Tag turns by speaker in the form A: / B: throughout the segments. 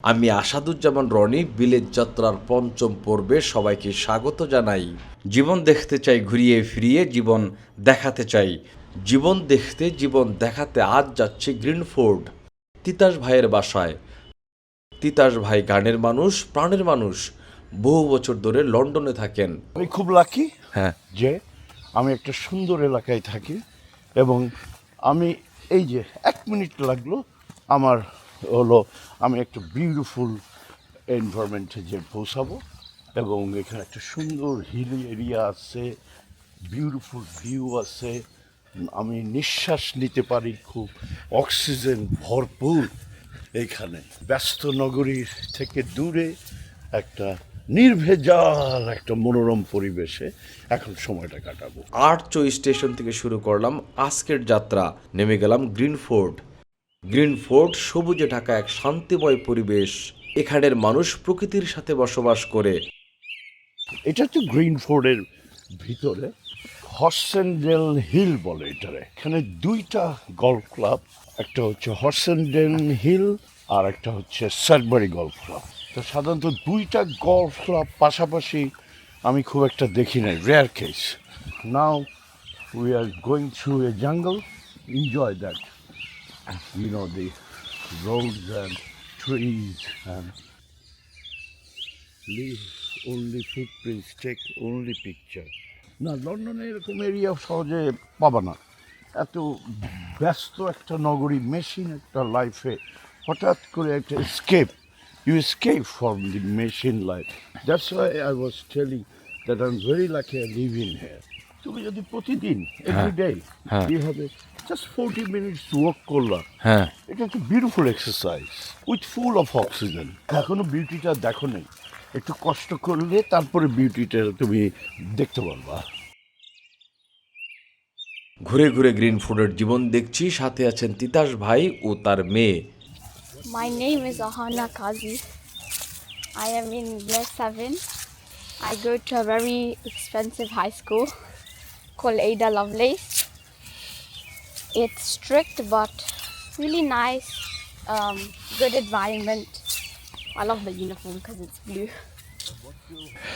A: আমি আসাদুজ্জামান রনি বিলেত যাত্রার পঞ্চম পর্বে সবাইকে স্বাগত জানাই। জীবন দেখতে চাই ঘুরিয়ে ফিরিয়ে জীবন দেখাতে চাই। জীবন দেখতে জীবন দেখাতে আজ যাচ্ছে গ্রিনফোর্ড তিতাস ভাইয়ের বাসায়। তিতাস ভাই গানের মানুষ প্রাণের মানুষ বহু বছর ধরে লন্ডনে থাকেন।
B: আমি খুব লাকি
A: হ্যাঁ।
B: যে আমি একটা সুন্দর এলাকায় থাকি এবং আমি এই যে এক মিনিট লাগল আমার হলো আমি একটা বিউটিফুল এনভায়রনমেন্টে যে পৌঁছাবো এবং এখানে একটা সুন্দর হিল এরিয়া আছে বিউটিফুল ভিউ আছে। আমি নিঃশ্বাস নিতে পারি খুব। অক্সিজেন ভরপুর এইখানে ব্যস্ত নগরীর থেকে দূরে একটা নির্ভেজাল একটা মনোরম পরিবেশে এখন সময়টা কাটাবো।
A: আর্চো স্টেশন থেকে শুরু করলাম। আজকের যাত্রা, নেমে গেলাম গ্রিনফোর্ড। গ্রিনফোর্ড সবুজে ঢাকা এক শান্তিময় পরিবেশ। এখানের মানুষ প্রকৃতির সাথে বসবাস করে।
B: এটা তো গ্রিন গ্রিনফোর্ডের ভিতরে হর্সেন্ডেল হিল বলে এটারে। এখানে দুইটা গল্ফ ক্লাব, একটা হচ্ছে হর্সেন্ডেল হিল আর একটা হচ্ছে সারবারি গল্ফ ক্লাব। তো সাধারণত দুইটা গল্ফ ক্লাব পাশাপাশি আমি খুব একটা দেখি নাই rare case now we are going through a jungle enjoy that you know the roads and trees and leave only footprints take only picture. না লন্ডনে এরকম এরিয়া সহজে পাবা না। এত ব্যস্ত একটা নগরী মেশিন একটা লাইফে হঠাৎ করে একটা escape you escape from the machine life that's why I was telling that I am very lucky I live in here তুমি যদি প্রতিদিন এভরি ডে
A: হ্যাঁ।
B: কি হবে? জাস্ট ফোরটি মিনিটস ওয়াক করলাম।
A: হ্যাঁ।
B: এটা একটা beautiful exercise with full of oxygen এখনও বিউটিটা দেখো নেই। একটু কষ্ট করলে তারপরে বিউটিটা তুমি দেখতে পারবা।
A: ঘুরে ঘুরে গ্রিনফোর্ডের জীবন দেখছি। সাথে আছেন তিতাস ভাই ও তার মেয়ে।
C: My name is Ahana Kazi. I am in grade 7. I go to a very expensive high school called Ada Lovelace. It's strict but really nice, um, good environment. I love the uniform because it's blue.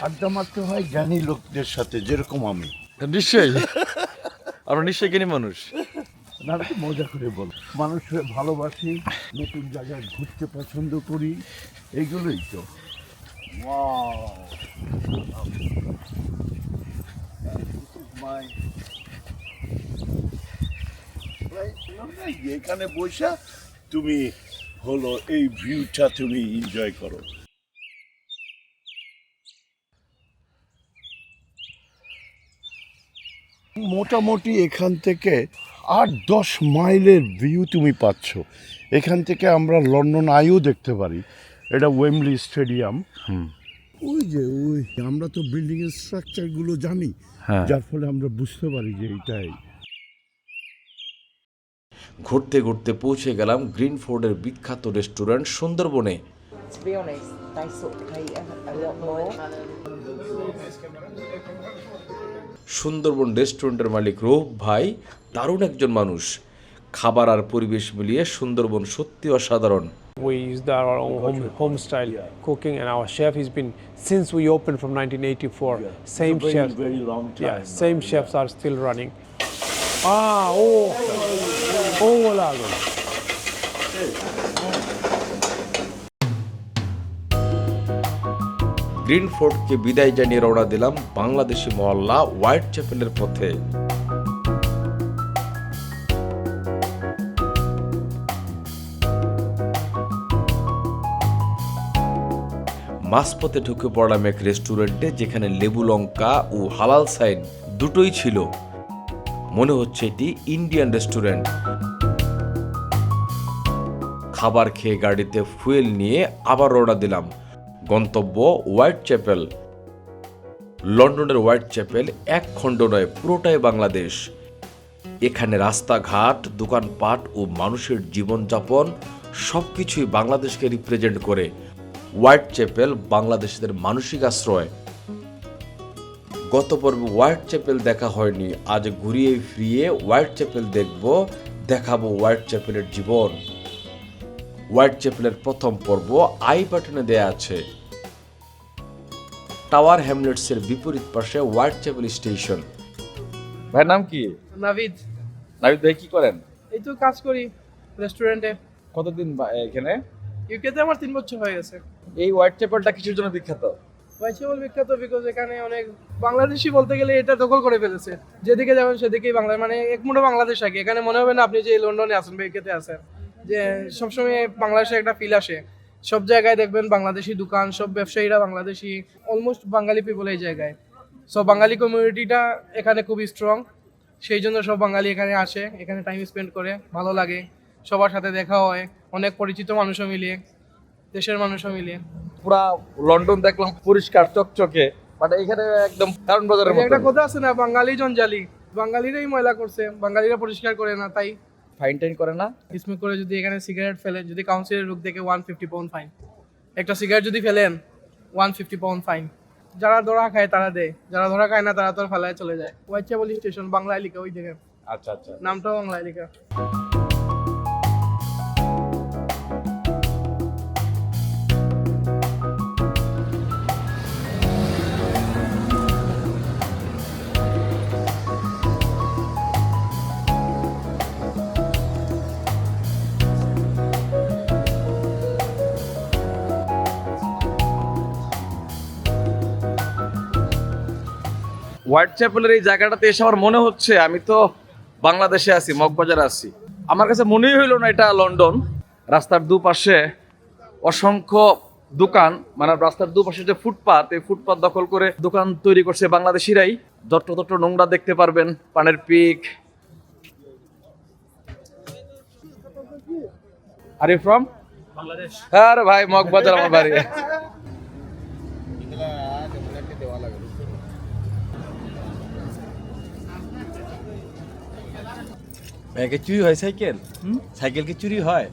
B: আড্ডা মারতে হয় জ্ঞানী লোকদের সাথে যেরকম আমি
A: নিশ্চয়ই আমরা নিশ্চয়ই জ্ঞানী মানুষ
B: না মজা করে বল মানুষের ভালোবাসি নতুন জায়গায় ঘুরতে পছন্দ করি এইগুলোই তো Wow. This is my place. এখানে বসা তুমি হলো এই ভিউটা তুমি এনজয় করো। মোটামুটি এখান থেকে আট দশ মাইলের ভিউ তুমি পাচ্ছ। এখান থেকে আমরা লন্ডন আইও দেখতে পারি। এটা ওয়েমলি স্টেডিয়াম। ওই যে ওই আমরা তো বিল্ডিং এর স্ট্রাকচারগুলো জানি।
A: হ্যাঁ।
B: যার ফলে আমরা বুঝতে পারি যে এটাই
A: ঘুরতে ঘুরতে পৌঁছে গেলাম গ্রিনফোর্ডের বিখ্যাত রেস্টুরেন্ট সুন্দরবনে. সুন্দরবন রেস্টুরেন্টের মালিক রৌফ ভাই দারুণ একজন মানুষ খাবার আর পরিবেশ মিলিয়ে সুন্দরবন সত্যি অসাধারণ
D: We use our own home, home style yeah. cooking, and our chef has been since we opened from 1984. Yeah. Same chefs,
B: very long time.
D: yeah, same chefs are still running. Ah, oh, oh, lago.
A: গ্রিনফোর্ডকে বিদায় জানিয়ে রওনা দিলাম বাংলাদেশি মহল্লা white চ্যাপেলের পথে। মাঝপথে ঢুকে পড়লাম এক রেস্টুরেন্টে যেখানে লেবু লঙ্কা ও হালাল সাইন দুটোই ছিল। মনে হচ্ছে এটি ইন্ডিয়ান রেস্টুরেন্ট। খাবার খেয়ে গাড়িতে ফুয়েল নিয়ে আবার রওনা দিলাম। গন্তব্য হোয়াইট চ্যাপেল। লন্ডনের হোয়াইট চ্যাপেল এক খণ্ড নয়, পুরোটাই বাংলাদেশ। এখানে রাস্তাঘাট, দোকানপাট ও মানুষের জীবনযাপন সব কিছুই বাংলাদেশকে রিপ্রেজেন্ট করে। হোয়াইট চ্যাপেল বাংলাদেশিদের মানসিক আশ্রয়। গত পর্বে হোয়াইট চ্যাপেল দেখা হয়নি, আজ ঘুরিয়ে ফিরিয়ে হোয়াইট চ্যাপেল দেখব, দেখাবো হোয়াইট চ্যাপেলের জীবন। হোয়াইট চ্যাপেলের প্রথম পর্ব আই বাটনে দেয়া আছে। টাওয়ার হ্যামলেটসের বিপরীত পাশে হোয়াইট চ্যাপেল স্টেশন।
E: ভাইয়ের নাম কি?
F: নাভিদ।
E: নাবিদ ভাই কি করেন?
F: এই তো কাজ করি রেস্টুরেন্টে।
E: কতদিন এখানে?
F: ইউকেতে আমার তিন বছর হয়ে গেছে।
E: এই হোয়াইট চ্যাপেলটা কিছুর জন্য বিখ্যাত?
F: ওয়াইচেবল বিখ্যাত বিকজ এখানে অনেক বাংলাদেশি বলতে গেলে এটা দখল করে ফেলেছে। যেদিকে যাবেন সেদিকেই বাংলা মানে এক মুঠো বাংলাদেশ আগে। এখানে মনে হবে না আপনি যে লন্ডনে আছেন বা ইউকেতে আছেন। যে সবসময় বাংলাদেশে একটা ফিল আসে। সব জায়গায় দেখবেন বাংলাদেশি দোকান সব ব্যবসায়ীরা বাংলাদেশি অলমোস্ট বাঙালি পিপল এই জায়গায়। সো বাঙালি কমিউনিটিটা এখানে খুবই স্ট্রং সেই জন্য সব বাঙালি এখানে আসে এখানে টাইম স্পেন্ড করে ভালো লাগে। সবার সাথে দেখা হয় অনেক পরিচিত মানুষও মিলিয়ে দেশের মানুষও মিলিয়ে
E: পুরা লন্ডন দেখলাম পরিষ্কার চকচকে। বাট এখানে একদম কারণ বাজারের
F: একটা কথা আছে না বাঙালি জঞ্জালি। বাঙালিরাই ময়লা করছে বাঙালিরা পরিষ্কার করে না তাই
E: ফাইন টাইন করে না?
F: স্মোক করে যদি এখানে সিগারেট ফেলে যদি কাউন্সিলের রুখ দেখে ওয়ান ফিফটি পাউন্ড ফাইন একটা সিগারেট যদি ফেলেন ওয়ান ফিফটি পাউন্ড ফাইন যারা ধরা খায় তারা দেয় যারা ধরা খায় না তারা তো ফেলায় চলে যায়। ওয়াইচাবলি স্টেশন বাংলায় লিখা ওই জায়গায়।
E: আচ্ছা আচ্ছা।
F: নামটাও বাংলায় লিখা।
E: হোয়াইট চ্যাপেলের এই জায়গাটাতে এসে আমার মনে হচ্ছে আমি তো বাংলাদেশে আছি মগবাজারে আছি। আমার কাছে মনেই হইল না এটা লন্ডন। রাস্তার দুপাশে অসংখ্য দোকান মানে রাস্তার দুপাশে যে ফুটপাত এই ফুটপাত দখল করে দোকান তৈরি করছে বাংলাদেশিরাই। যত্র তত্র নোংরা দেখতে পারবেন পানের pick. Are you from Bangladesh. হ্যাঁ ভাই মগবাজার আমার বাড়ি।
G: ব্যাগে চুরি হয় সাইকেল? সাইকেল কি চুরি হয়?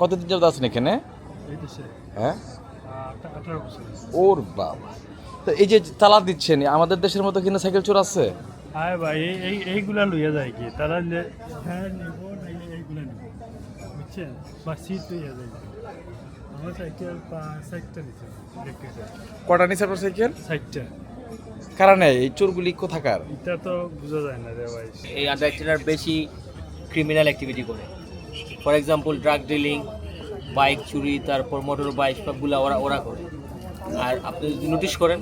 E: কতদিন যাবত আছেন এখানে? হ্যাঁ? ওর বাবা। তো এই যে তালা দিচ্ছেন আমাদের দেশের মতো কিনা সাইকেল চোর আছে?
H: আয় ভাই এই এই এইগুলা লইয়া যায় কি? তারা হ্যাঁ নিব নাইলে এইগুলা নিব। বুঝছেন? বা সিট লইয়া যায় আমার সাইকেল সাইটটা নিচ্ছে
E: কটা নিছে আপনার সাইকেল? কারণে এই চোরগুলি কোথাকার?
H: এটা তো বোঝা যায় না রে ভাই।
I: এই আন্ডারটেনার বেশি ক্রিমিনাল অ্যাক্টিভিটি করে। For example drug dealing bike চুরি তারপর মোটর বাইক সবগুলো ওরা ওরা করে। আর আপনি যদি নোটিশ করেন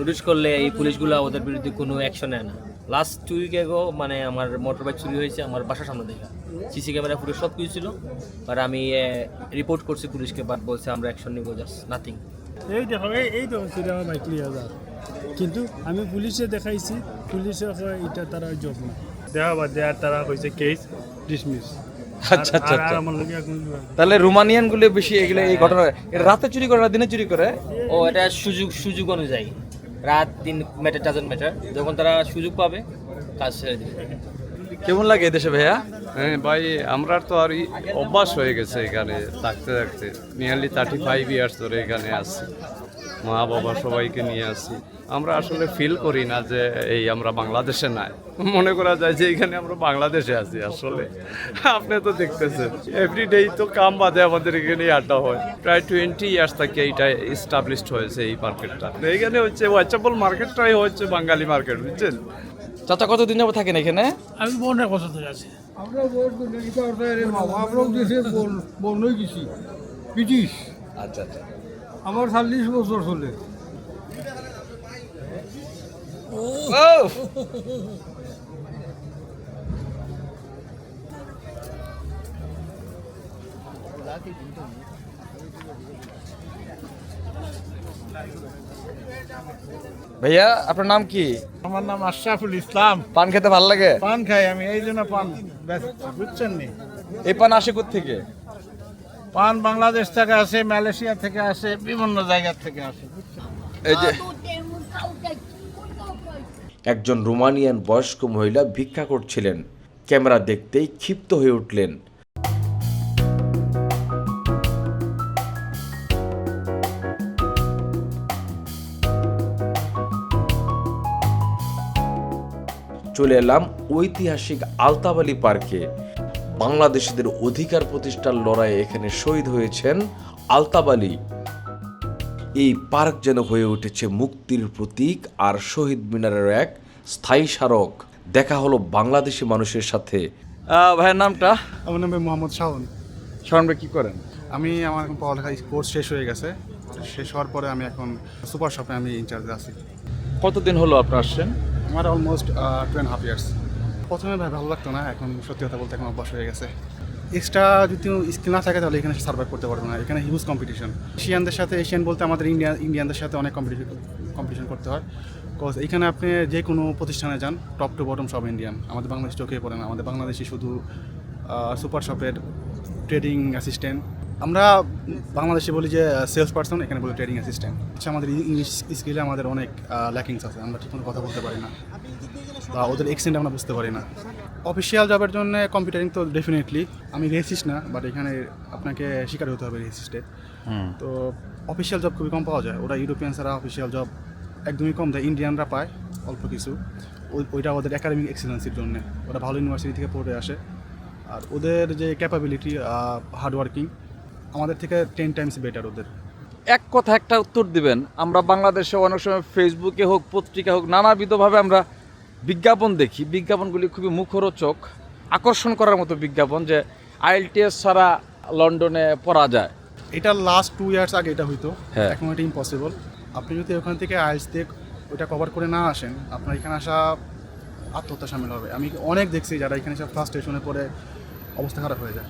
I: নোটিশ করলে এই পুলিশগুলো ওদের বিরুদ্ধে কোনো অ্যাকশন নেয় না। লাস্ট টু উইক এগো মানে আমার মোটর বাইক চুরি হয়েছে আমার বাসার সামনে দেখা। সিসি ক্যামেরা ফুটেজ সব কিছু ছিল আর আমি রিপোর্ট করছি পুলিশকে বাট বলছে আমরা অ্যাকশন নিব জাস্ট নাথিং
H: এই দেখো এই এই দেখো সেটা আমার বাইক লিয়া যায় কিন্তু আমি পুলিশে দেখাইছি পুলিশে কয় এটা তারা জব না। দেখা বাদ দেয়া তারা কইছে কেস ডিসমিস
E: আচ্ছা আচ্ছা আচ্ছা। তাহলে রোমানিয়ানগুলো বেশি এগুলো এই ঘটনা এটা রাতে চুরি করে দিনে চুরি করে?
I: ও এটা সুযোগ সুযোগ অনুযায়ী। রাত দিন ম্যাটার ডাজেন্ট ম্যাটার যখন তারা সুযোগ পাবে কাজ ছেড়ে দেবে।
E: কেমন লাগে এই দেশে ভাইয়া?
J: হ্যাঁ ভাই আমরা তো আর অভ্যাস হয়ে গেছে এখানে, থাকতে থাকতে। নিয়ারলি থার্টি ফাইভ ইয়ার্স ধরে এখানে আসছি মা বাবা সবাইকে নিয়ে আসি আমরা আসলে ফিল করি না যে এই আমরা বাংলাদেশে নাই। মনে করা যায় যে এখানে আমরা বাংলাদেশে আছি আসলে। আপনি তো দেখতেছেন এভরিডেই তো কাম বাদে আমাদের এখানে আড্ডা হয়। প্রায় টোয়েন্টি ইয়ার্স থেকে এইটা এস্টাবলিশড হয়েছে এই মার্কেটটা এখানে হচ্ছে ওয়াচেবল মার্কেটটাই হচ্ছে বাঙালি মার্কেট বুঝছেন?
E: চাচা কতদিন যাব থাকেন এখানে?
H: আমি মনে কথা তো আছে।
K: আমরা আমরাও দেশে বন্ধই গেছি ব্রিটিশ।
E: আচ্ছা আচ্ছা।
K: আমার চল্লিশ বছর চলে।
E: ভাইয়া আপনার নাম কি?
K: আমার নাম আশরাফুল ইসলাম।
E: পান খেতে ভালো লাগে?
K: পান খাই আমি এই জন্য পান বুঝছেন নি?
E: এই পান আসে থেকে?
K: পান বাংলাদেশ থেকে আসে মালয়েশিয়া থেকে আসে বিভিন্ন জায়গা থেকে আসে
E: এই যে
A: একজন রোমানিয়ান বয়স্ক মহিলা ভিক্ষা করছিলেন। ক্যামেরা দেখতেই ক্ষিপ্ত হয়ে উঠলেন। চলে এলাম ঐতিহাসিক আলতাবালি পার্কে। বাংলাদেশিদের অধিকার প্রতিষ্ঠার লড়াইয়ে এখানে শহীদ হয়েছেন আলতাবালি। এই পার্ক যেন হয়ে উঠেছে মুক্তির প্রতীক আর শহীদ মিনারের এক স্থায়ী স্মারক। দেখা হলো বাংলাদেশি মানুষের সাথে।
E: ভাইয়ের নামটা?
L: আমার নাম মোহাম্মদ শাওন।
E: শরণ ভাই কি করেন?
L: আমি আমার এখন পড়ালেখা কোর্স শেষ হয়ে গেছে। শেষ হওয়ার পরে আমি এখন সুপার শপে আমি ইনচার্জে আছি।
E: কতদিন হলো আপনি আসছেন?
L: আমার almost two and half years প্রথমে ভাই ভালো লাগতো না, এখন সত্যি কথা বলতে এখন অভ্যাস হয়ে গেছে। এক্সট্রা যদি স্কিল না থাকে তাহলে এখানে সার্ভাইভ করতে পারব না, এখানে হিউজ কম্পিটিশন এশিয়ানদের সাথে এশিয়ান বলতে আমাদের ইন্ডিয়া ইন্ডিয়ানদের সাথে অনেক কম্পিটিশন কম্পিটিশন করতে হয়। বিকজ এখানে আপনি যে কোনো প্রতিষ্ঠানে যান টপ টু বটম সব ইন্ডিয়ান আমাদের বাংলাদেশ চোখে পড়ে না। আমাদের বাংলাদেশি শুধু সুপার শপের ট্রেডিং অ্যাসিস্ট্যান্ট আমরা বাংলাদেশে বলি যে সেলস পার্সন এখানে বলি ট্রেডিং অ্যাসিস্ট্যান্ট আচ্ছা আমাদের ইংলিশ স্কিলে আমাদের অনেক ল্যাকিংস আছে আমরা ঠিকমতো কথা বলতে পারি না। বা ওদের এক্সেন্ট আমরা বুঝতে পারি না। অফিসিয়াল জবের জন্য কম্পিউটারিং তো ডেফিনেটলি আমি রেসিস্ট না বাট এখানে আপনাকে শিকার হতে হবে রেসিস্টের তো অফিসিয়াল জব খুবই কম পাওয়া যায়। ওরা ইউরোপিয়ান ছাড়া অফিসিয়াল জব একদমই কম দেয়। ইন্ডিয়ানরা পায় অল্প কিছু। ওই- ওইটা ওদের একাডেমিক এক্সেলেন্সির জন্য। ওরা ভালো ইউনিভার্সিটি থেকে পড়ে আসে। আর ওদের যে ক্যাপাবিলিটি হার্ডওয়ার্কিং আমাদের থেকে টেন টাইমস বেটার ওদের।
E: এক কথা একটা উত্তর দিবেন। আমরা বাংলাদেশে অনেক সময় ফেসবুকে হোক পত্রিকা হোক নানাবিধভাবে আমরা বিজ্ঞাপন দেখি। বিজ্ঞাপনগুলি খুবই মুখরোচক আকর্ষণ করার মতো বিজ্ঞাপন যে আইএলটিএস ছাড়া লন্ডনে পড়া যায়।
L: এটা লাস্ট টু ইয়ার্স আগে এটা হইতো।
E: হ্যাঁ।
L: এখন এটা ইম্পসিবল আপনি যদি ওখান থেকে আইএলস দিয়ে ওইটা কভার করে না আসেন আপনার এখানে আসা আত্মহত্যা সামিল হবে। আমি অনেক দেখছি যারা এখানে সব ফার্স্ট স্টেশনে পরে অবস্থা খারাপ হয়ে যায়।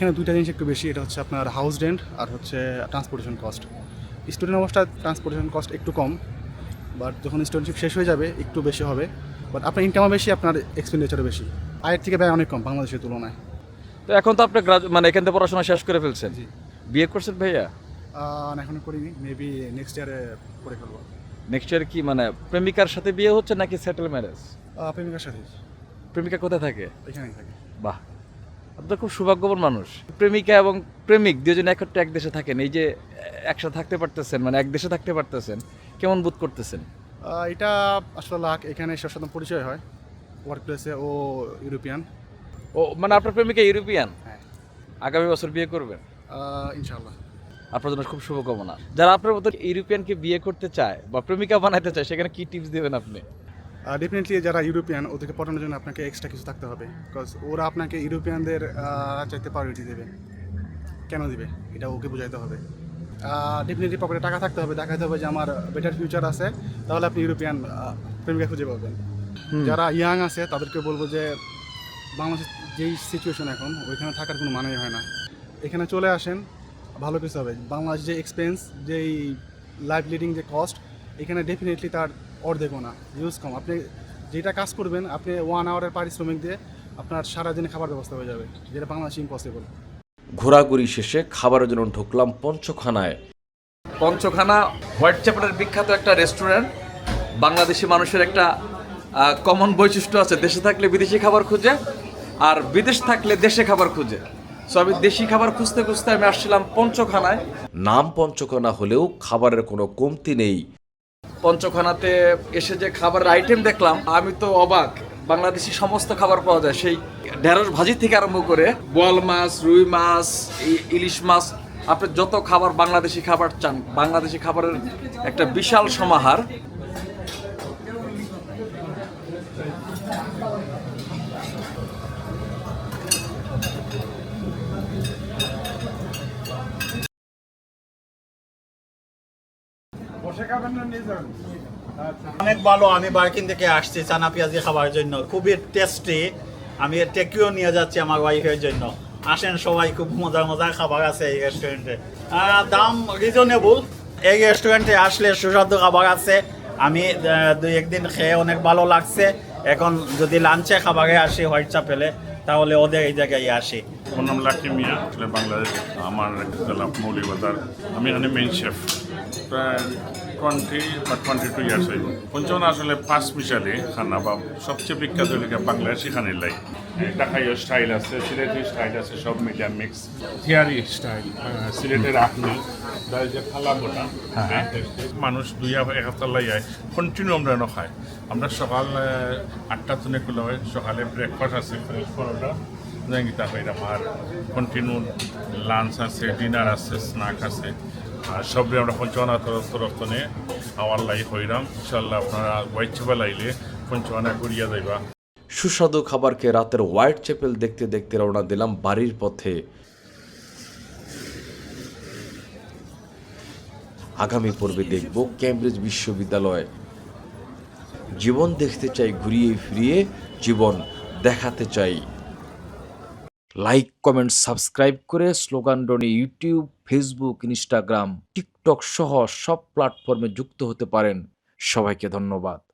L: এখানে দুইটা জিনিস একটু বেশি এটা হচ্ছে আপনার হাউস রেন্ট আর হচ্ছে ট্রান্সপোর্টেশন কস্ট স্টুডেন্ট অবস্থায় ট্রান্সপোর্টেশন কস্ট একটু কম বাট যখন স্টুডেন্টশিপ শেষ হয়ে যাবে একটু বেশি হবে। বাট আপনার ইনকামও বেশি আপনার এক্সপেন্ডিচারও বেশি। আয়ের থেকে ব্যয় অনেক কম বাংলাদেশের তুলনায়।
E: তো এখন তো আপনি গ্রাজু- মানে এখান থেকে পড়াশোনা শেষ করে ফেলছেন। জি। বিয়ে করছেন ভাইয়া?
L: এখনও করিনি। মেবি নেক্সট ইয়ারে করে ফেলব।
E: নেক্সট ইয়ার কি মানে প্রেমিকার সাথে বিয়ে হচ্ছে নাকি সেটেল ম্যারেজ
L: প্রেমিকার সাথে।
E: প্রেমিকা কোথায় থাকে?
L: এখানেই থাকে।
E: বাহ আপনি খুব সৌভাগ্যবান মানুষ। প্রেমিকা এবং প্রেমিক দুজন একত্রে এক দেশে থাকেন এই যে একসাথে থাকতে পারতেছেন মানে এক দেশে থাকতে পারতেছেন কেমন বোধ করতেছেন?
L: এটা আসলে লাখ এখানে সাথে পরিচয় হয়। ওয়ার্ক প্লেসে ও ইউরোপিয়ান
E: ও মানে আপনার প্রেমিকা ইউরোপিয়ান
L: হ্যাঁ।
E: আগামী বছর বিয়ে করবেন?
L: ইনশাল্লাহ
E: আপনার জন্য খুব শুভকামনা। যারা আপনার মতো ইউরোপিয়ানকে বিয়ে করতে চায় বা প্রেমিকা বানাইতে চায় সেখানে কি টিপস দেবেন আপনি?
L: ডেফিনেটলি যারা ইউরোপিয়ান ওদেরকে পটানোর জন্য আপনাকে এক্সট্রা কিছু থাকতে হবে। বিকজ ওরা আপনাকে ইউরোপিয়ানদের চাইতে প্রায়োরিটি দেবে। কেন দিবে? এটা ওকে বোঝাইতে হবে। ডেফিনেটলি পকেটে টাকা থাকতে হবে। দেখাতে হবে যে আমার বেটার ফিউচার আছে। তাহলে আপনি ইউরোপিয়ান প্রেমিকা খুঁজে পাবেন। যারা ইয়াং আছে তাদেরকে বলব যে বাংলাদেশ যেই সিচুয়েশন এখন ওইখানে থাকার কোনো মানেই হয় না। এখানে চলে আসেন ভালো কিছু হবে। বাংলাদেশ যে এক্সপেন্স যেই লাইফ লিডিং যে কস্ট এখানে ডেফিনেটলি তার অর্ধেকও না ইউজ কম। আপনি যেটা কাজ করবেন আপনি ওয়ান আওয়ারের পারিশ্রমিক দিয়ে আপনার সারাদিনে খাবার ব্যবস্থা হয়ে যাবে যেটা বাংলাদেশে ইম্পসিবল
A: ঘোরাঘুরি শেষে খাবারের জন্য ঢুকলাম পঞ্চখানায়।
E: পঞ্চখানা হোয়াইট চ্যাপেলের বিখ্যাত একটা রেস্টুরেন্ট বাংলাদেশি মানুষের একটা কমন বৈশিষ্ট্য আছে দেশে থাকলে বিদেশি খাবার খুঁজে আর বিদেশ থাকলে দেশে খাবার খুঁজে। সো আমি দেশি খাবার খুঁজতে খুঁজতে আমি আসছিলাম পঞ্চখানায়।
A: নাম পঞ্চখানা হলেও খাবারের কোনো কমতি নেই।
E: পঞ্চখানাতে এসে যে খাবারের আইটেম দেখলাম, আমি তো অবাক। বাংলাদেশি সমস্ত খাবার পাওয়া যায়। সেই ঢেঁড়স ভাজি থেকে আরম্ভ করে বোয়াল মাছ, রুই মাছ ইলিশ মাছ, আপনি যত খাবার বাংলাদেশি খাবার চান, বাংলাদেশি খাবারের একটা বিশাল সমাহার।
K: অনেক ভালো আমি বার্কিন থেকে আসছি চানা পেঁয়াজি খাবার জন্য। খুবই টেস্টি আমি টেকিও নিয়ে যাচ্ছি আমার ওয়াইফের জন্য। আসেন সবাই খুব মজার মজার খাবার আছে এই রেস্টুরেন্টে দাম রিজনেবল এই রেস্টুরেন্টে আসলে সুস্বাদু খাবার আছে। আমি দুই একদিন খেয়ে অনেক ভালো লাগছে। এখন যদি লাঞ্চে খাবারে আসি হোয়াইট চাপেলে তাহলে ওদের এই জায়গায় আসি।
M: আমার নাম লাকি মিয়া আসলে বাংলাদেশ আমার জেলা মৌলিবাজার। আমি এখানে মেইন শেফ প্রায় টোয়েন্টি বা টোয়েন্টি টু ইয়ার্স হইব পঞ্চমন আসলে পাঁচ মিশালি খানা বা সবচেয়ে বিখ্যাত হলে বাংলাদেশি খানির লাই? ঢাকাইও স্টাইল আছে সিলেটি স্টাইল আছে সব মিডিয়াম মিক্স। থিয়ারি স্টাইল সিলেটের তার যে খালা বোটা মানুষ দুই এক সপ্তাহ লাই যায় কন্টিনিউ আমরা এনে খাই আমরা সকাল আটটা থেকে খোলা হয় সকালে ব্রেকফাস্ট আছে ফ্রেশ পরোটা জায়গিতা হইলাম আর কন্টিনিউ লাঞ্চ আছে ডিনার আছে স্ন্যাক আছে। সবরে আমরা পঞ্চমানা নিয়ে আওয়ার লাই হইলাম ইনশাল্লাহ আপনারা হোয়াইট চেপেল আইলে পঞ্চমানা করিয়া যাইবা।
A: সুস্বাদু খাবার খেয়ে রাতের হোয়াইট চ্যাপেল দেখতে দেখতে রওনা দিলাম বাড়ির পথে। আগামী পর্বে দেখব ক্যামব্রিজ বিশ্ববিদ্যালয়। জীবন দেখতে চাই, ঘুরিয়ে ফিরিয়ে জীবন দেখাতে চাই। লাইক কমেন্ট সাবস্ক্রাইব করে স্লোগান ডনে ইউটিউব ফেসবুক ইনস্টাগ্রাম টিকটক সহ সব প্ল্যাটফর্মে যুক্ত হতে পারেন। সবাইকে ধন্যবাদ।